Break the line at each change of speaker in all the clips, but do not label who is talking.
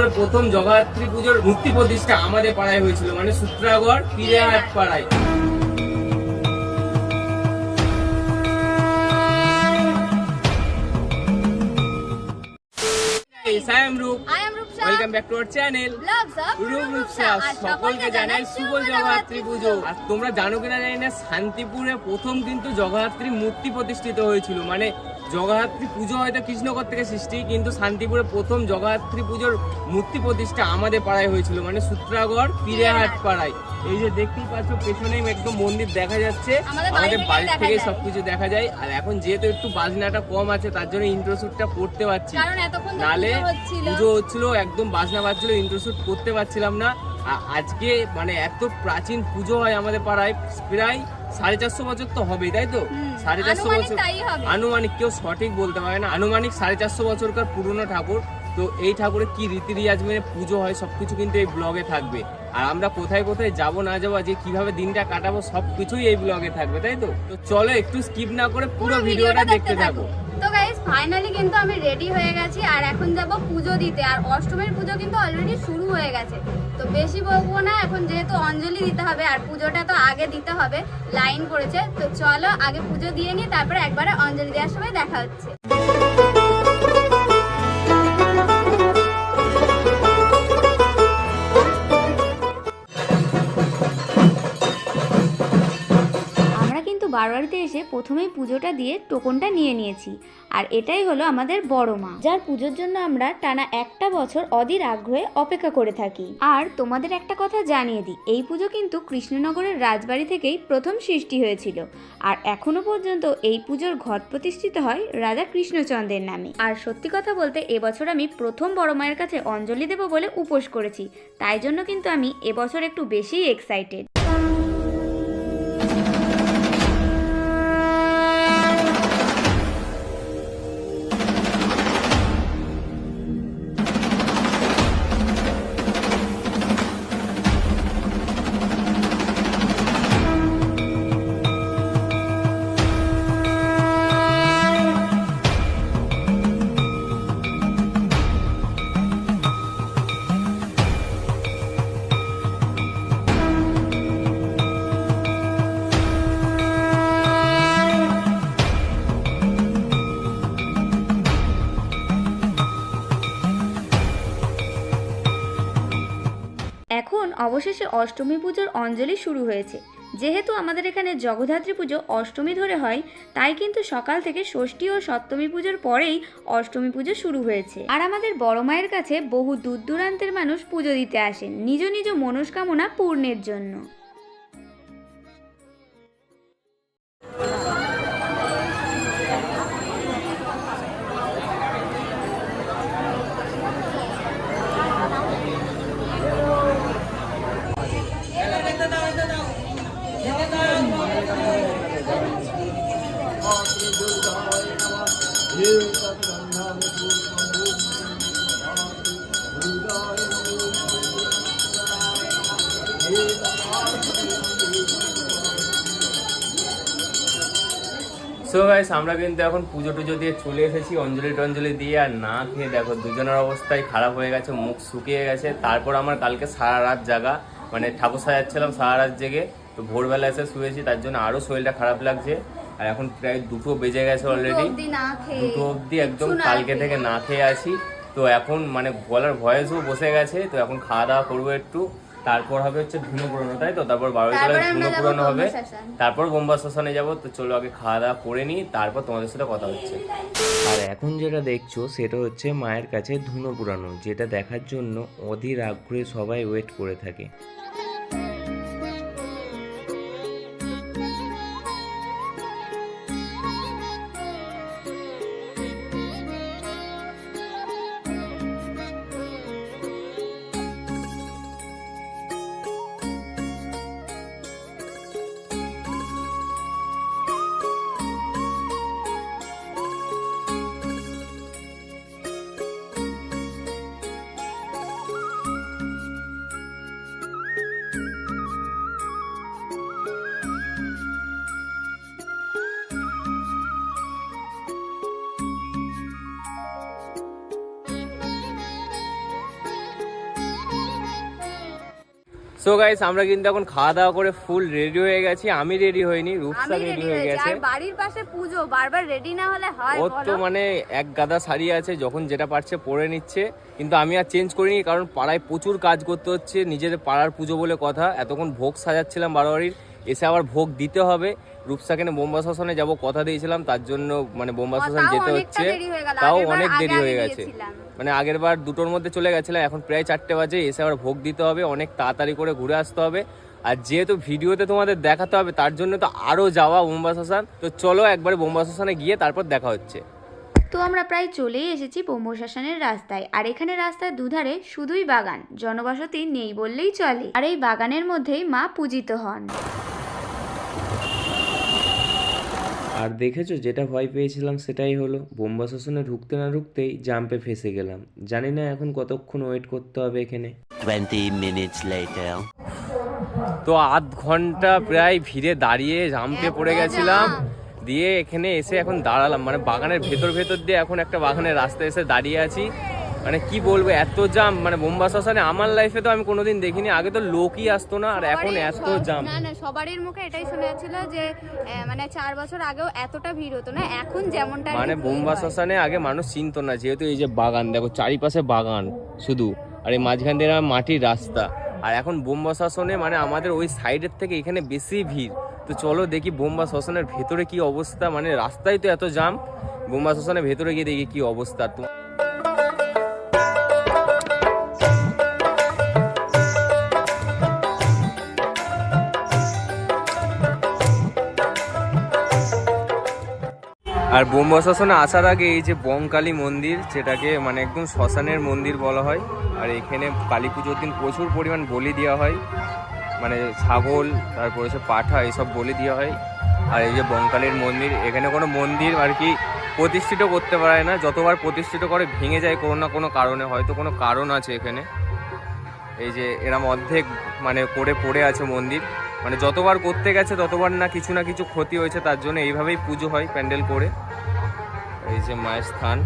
শান্তিপুরে প্রথম জগদ্ধাত্রী পুজোর মূর্তি প্রতিষ্ঠা আমাদের পাড়ায় হয়েছিল মানে সূত্রাগড় পিরেহাট পাড়ায়। I am Roop
I am Rupsa.
Welcome back to our channel
Vlogs of
Roop Rupsa সকলকে জানাই শুভ জগদ্ধাত্রী পুজো। আর তোমরা জানো কিনা জানি না শান্তিপুরে প্রথম কিন্তু জগদ্ধাত্রী মূর্তি প্রতিষ্ঠিত হয়েছিল মানে জগদ্ধাত্রী পুজো হয়তো কৃষ্ণগর থেকে সৃষ্টি কিন্তু শান্তিপুরে প্রথম জগদ্ধাত্রী পুজোর মূর্তি প্রতিষ্ঠা আমাদের পাড়ায় হয়েছিল মানে সূত্রাগড় পিরেহাট পাড়ায়। এই যে দেখতেই পাচ্ছ পেছনেই একদম মন্দির দেখা যাচ্ছে
আমাদের বাড়ি থেকে।
সবকিছু দেখা যায় আর এখন যেহেতু একটু বাজনাটা কম আছে তার জন্য ইন্ট্রো শ্যুটটা করতে পারছি। নালে
পুজো হচ্ছিল।
একদম বাজনা বাজছিল ইন্টারশুট করতে পারছিলাম না। আজকে মানে এত প্রাচীন পুজো হয় আমাদের পাড়ায় প্রায় সাড়ে চারশো বছর তো হবেই তাই তো? সাড়ে চারশো বছর আনুমানিক কেউ সঠিক বলতে পারে না। আনুমানিক সাড়ে চারশো বছরকার পুরনো ঠাকুর। তো এই ঠাকুরের কি রীতি রিয়াজ মেনে পুজো হয় সবকিছু কিন্তু এই ব্লগে থাকবে। আর আমরা কোথায় কোথায় যাব না যাব যে কীভাবে দিনটা কাটাবো সবকিছুই এই ব্লগে থাকবে তাই তো? তো চলো একটু স্কিপ না করে পুরো ভিডিওটা দেখতে থাকো।
ফাইনালি কিন্তু আমি রেডি হয়ে গেছি আর এখন যাব পুজো দিতে। আর অষ্টমীর পুজো কিন্তু অলরেডি শুরু হয়ে গেছে। তো বেশি বলব না, এখন যেহেতু অঞ্জলি দিতে হবে আর পুজোটা তো আগে দিতে হবে লাইন করেছে। তো চলো আগে পুজো দিয়ে নিই, তারপরে একবারে অঞ্জলি দেওয়ার সময় দেখা হচ্ছে।
বারোয়ারিতে এসে প্রথমেই পুজোটা দিয়ে টোকনটা নিয়ে নিয়েছি। আর এটাই হলো আমাদের বড় মা। যার পুজোর জন্য আমরা টানা একটা বছর অধীর আগ্রহে অপেক্ষা করে থাকি। আর তোমাদের একটা কথা জানিয়ে দিই, এই পুজো কিন্তু কৃষ্ণনগরের রাজবাড়ি থেকেই প্রথম সৃষ্টি হয়েছিল। আর এখনও পর্যন্ত এই পুজোর ঘট প্রতিষ্ঠিত হয় রাজা কৃষ্ণচন্দ্রের নামে। আর সত্যি কথা বলতে এবছর আমি প্রথম বড় মায়ের কাছে অঞ্জলি দেব বলে উপোস করেছি। তাই জন্য কিন্তু আমি এবছর একটু বেশিই এক্সাইটেড অবশেষে অষ্টমী পুজোর অঞ্জলি শুরু হয়েছে। যেহেতু আমাদের এখানে জগদ্ধাত্রী পুজো অষ্টমী ধরে হয়, তাই কিন্তু সকাল থেকে ষষ্ঠী ও সপ্তমী পুজোর পরেই অষ্টমী পুজো শুরু হয়েছে। আর আমাদের বড় মায়ের কাছে বহু দূর দূরান্তের মানুষ পুজো দিতে আসেন, নিজ নিজ মনস্কামনা পূর্ণের জন্য।
সো গাইস আমরা কিন্তু এখন পুজো টুজো দিয়ে চলে এসেছি অঞ্জলি টঞ্জলি দিয়ে আর না খেয়ে দেখো দুজনের অবস্থাই খারাপ হয়ে গেছে মুখ শুকিয়ে গেছে। তারপর আমার কালকে সারা রাত জাগা মানে ঠাকুর সাজাচ্ছিলাম সারা রাত জেগে তো ভোরবেলা এসে শুয়েছি তার জন্য আরও শরীরটা খারাপ লাগছে। আর এখন প্রায় দুটো বেজে গেছে অলরেডি দুটো অবধি একদম কালকে থেকে না খেয়ে আছি। তো এখন মানে গলার ভয়েসও বসে গেছে তো এখন খাওয়া দাওয়া করব একটু। তারপর হবে হচ্ছে ধুনো পুরনো তাই তো? তারপর বারোই তলায় ধুনো
পুরোনো
পুরনো হবে। তারপর বোম্বা শ্মশানে যাব তো চলো আগে খাওয়া দাওয়া করে নিই তারপর তোমাদের সাথে কথা হচ্ছে। আর এখন যেটা দেখছ সেটা হচ্ছে মায়ের কাছে ধুনো পুরানো যেটা দেখার জন্য অধীর আগ্রহে সবাই ওয়েট করে থাকে। সো গাইস আমরা কিন্তু এখন খাওয়া দাওয়া করে ফুল রেডি হয়ে গেছি। আমি রেডি হইনি রূপসা রেডি হয়ে গেছে।
বাড়ির পাশে পুজো বারবার রেডি না হলে হয়
ওর তো মানে এক গাদা শাড়ি আছে যখন যেটা পারছে পরে নিচ্ছে। কিন্তু আমি আর চেঞ্জ করিনি কারণ পাড়ায় প্রচুর কাজ করতে হচ্ছে। নিজেদের পাড়ার পুজো বলে কথা। এতক্ষণ ভোগ সাজাচ্ছিলাম বারোয়ারির এসে আবার ভোগ দিতে হবে। রূপসাকেনে বোম্বা শ্মশানে যাব কথা দিয়েছিলাম তার জন্য মানে বোম্বা শ্মশান
তাও
যেতে হচ্ছে। তাও অনেক দেরি হয়ে গেছে। মানে আগের বার দুটোর মধ্যে চলে গেছিলাম এখন প্রায় চারটে বাজে এসে আবার ভোগ দিতে হবে অনেক তাড়াতাড়ি করে ঘুরে আসতে হবে। আর যেহেতু ভিডিওতে তোমাদের দেখাতে হবে তার জন্য তো আরও যাওয়া বোম্বা শ্মশান। তো চলো একবারে বোম্বা শ্মশানে গিয়ে তারপর দেখা হচ্ছে।
তো আমরা প্রায় চলেই এসেছি বোম্বশ্মশানের রাস্তায়। আর এখানে রাস্তার দুধারে শুধুই বাগান জনবসতি নেই বললেই চলে। আর এই বাগানের মধ্যেই মা পূজিত হন।
আর দেখেছ যেটা ভয় পেয়েছিলাম সেটাই হলো বোম্বা শাসনে ঢুকতে না ঢুকতেই জাম্পে ফেসে গেলাম। জানি না এখন কতক্ষণ ওয়েট করতে হবে এখানে।
20 minutes later.
তো আধ ঘণ্টা প্রায় ভিড়ে দাঁড়িয়ে জাম্পে পড়ে গেছিলাম। দিয়ে এখানে এসে এখন দাঁড়ালাম মানে বাগানের ভেতর ভেতর দিয়ে এখন একটা বাগানের রাস্তায় এসে দাঁড়িয়ে আছি। মানে কি বলব এত জাম মানে বোম্বা শ্মশানে আমার লাইফে তো আমি কোনোদিন দেখিনি। আগে তো লোকই আসতো না আর এখন এত জাম
না না সবারই মুখে এটাই শোনা যাচ্ছিল যে মানে চার বছর আগেও এতটা ভিড় হতো না এখন যেমনটা
মানে বোম্বা। শ্মশানে আগে মানুষ চিনতো না যেহেতু এই যে বাগান দেখো চারিপাশে বাগান শুধু আর এই মাঝখান দিয়ে মাটির রাস্তা। আর এখন বোম্বা শ্মশানে মানে আমাদের ওই সাইডের থেকে এখানে বেশি ভিড়। তো চলো দেখি বোম্বা শ্মশানের ভেতরে কি অবস্থা মানে রাস্তায় তো এত জাম বোম্বা শ্মশানের ভেতরে গিয়ে দেখি কি অবস্থা। তো আর বোম্বা শ্মশানে আসার আগে এই যে বংকালী মন্দির যেটাকে মানে একদম শ্মশানের মন্দির বলা হয়। আর এখানে কালী পুজোর দিন প্রচুর পরিমাণ বলি দেওয়া হয়। মানে ছাগল, তারপরে সে পাঠা, এসব বলি দেওয়া হয়। আর এই যে বংকালীর মন্দির, এখানে কোনো মন্দির আর কি প্রতিষ্ঠিত করতে পারে না। যতবার প্রতিষ্ঠিত করে, ভেঙে যায় কোনো না কোনো কারণে। হয়তো কোনো কারণ আছে এখানে। এই যে এরম অর্ধেক মানে করে পড়ে আছে মন্দির। মানে যতবার করতে গেছে, ততবার না কিছু না কিছু ক্ষতি হয়েছে, তার জন্য এইভাবেই পুজো হয় প্যান্ডেল করে। এই যে মায়ের স্থান।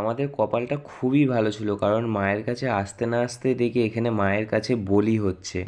আমাদের কপালটা খুবই ভালো ছিল, কারণ মায়ের কাছে আসতে না আসতে দেখি এখানে মায়ের কাছে বলি হচ্ছে।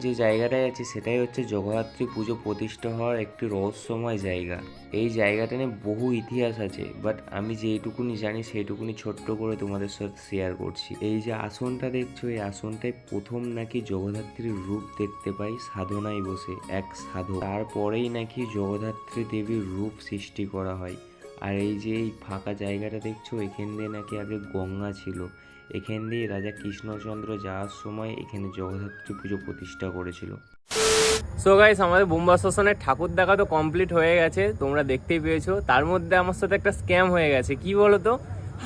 যে জায়গাটায় আছি সেটাই হচ্ছে জগদ্ধাত্রী পুজো প্রতিষ্ঠা হওয়ার একটি রহস্যময় জায়গা। এই জায়গাটা নিয়ে বহু ইতিহাস আছে বাট আমি যেইটুকুনি জানি সেইটুকুনি ছোট্ট করে তোমাদের সাথে শেয়ার করছি। এই যে আসনটা দেখছ, এই আসনটায় প্রথম নাকি জগদ্ধাত্রীর রূপ দেখতে পাই সাধনায় বসে এক সাধক। তারপরেই নাকি জগদ্ধাত্রী দেবীর রূপ সৃষ্টি করা হয়। আর এই যে এই ফাঁকা জায়গাটা দেখছ, এখান দিয়ে নাকি আগে গঙ্গা ছিল। এখান দিয়ে রাজা কৃষ্ণচন্দ্র যাওয়ার সময় এখানে জগদ্ধাত্রী পুজো প্রতিষ্ঠা করেছিল।
সো গাইস আমাদের বোম্বা শ্মশানের ঠাকুর দেখা তো কমপ্লিট হয়ে গেছে, তোমরা দেখতেই পেয়েছ। তার মধ্যে আমার সাথে একটা স্ক্যাম হয়ে গেছে, কি বলো তো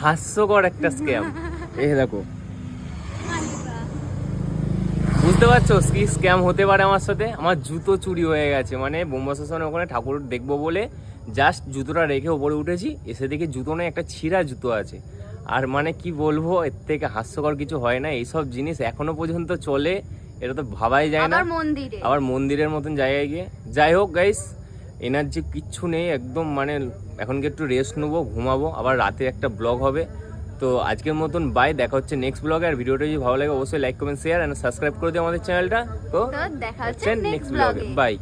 হাস্যকর একটা স্ক্যাম এই দেখো। বুঝতে পারছ কি স্ক্যাম হতে পারে আমার সাথে? আমার জুতো চুরি হয়ে গেছে মানে বোম্বা শ্মশানে ওখানে ঠাকুর দেখব বলে জাস্ট জুতোটা রেখে ওপরে উঠেছি, এসে দেখি জুতো নেই, একটা ছিঁড়া জুতো আছে। আর মানে কি বলব এর থেকে হাস্যকর কিছু হয় না। এইসব জিনিস এখনও পর্যন্ত চলে এটা তো ভাবাই যায় না।
আবার
মন্দিরের মতন জায়গায় গিয়ে। যাই হোক গাইস এনার্জি কিচ্ছু নেই একদম মানে এখনকে একটু রেস্ট নেব ঘুমাবো আবার রাতে একটা ব্লগ হবে। তো আজকের মতন বাই দেখা হচ্ছে নেক্সট ব্লগে আর ভিডিওটা যদি ভালো লাগে অবশ্যই like comment share and subscribe করে দিও আমাদের চ্যানেলটা তো
দেখা হচ্ছে নেক্সট ব্লগে
বাই